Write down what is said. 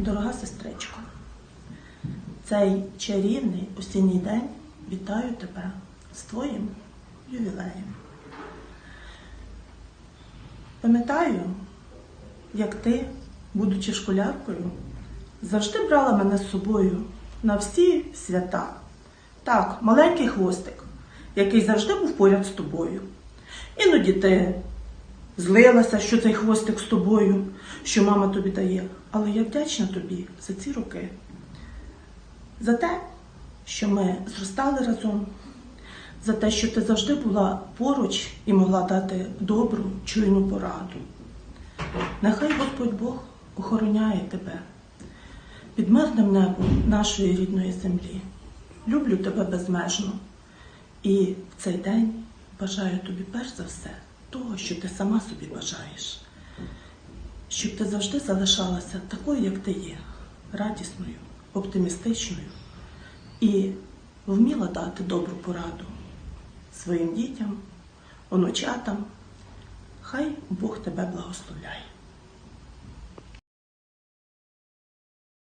Дорога сестричко, цей чарівний осінній день вітаю тебе з твоїм ювілеєм. Пам'ятаю, як ти, будучи школяркою, завжди брала мене з собою на всі свята. Так, маленький хвостик, який завжди був поряд з тобою. Іноді ти злилася, що цей хвостик з тобою, що мама тобі дає. Але я вдячна тобі за ці роки, за те, що ми зростали разом, за те, що ти завжди була поруч і могла дати добру, чуйну пораду. Нехай Господь Бог охороняє тебе під мирним небом нашої рідної землі. Люблю тебе безмежно. І в цей день бажаю тобі перш за все того, що ти сама собі бажаєш. Щоб ти завжди залишалася такою, як ти є, радісною, оптимістичною і вміла дати добру пораду своїм дітям, онучатам. Хай Бог тебе благословляє.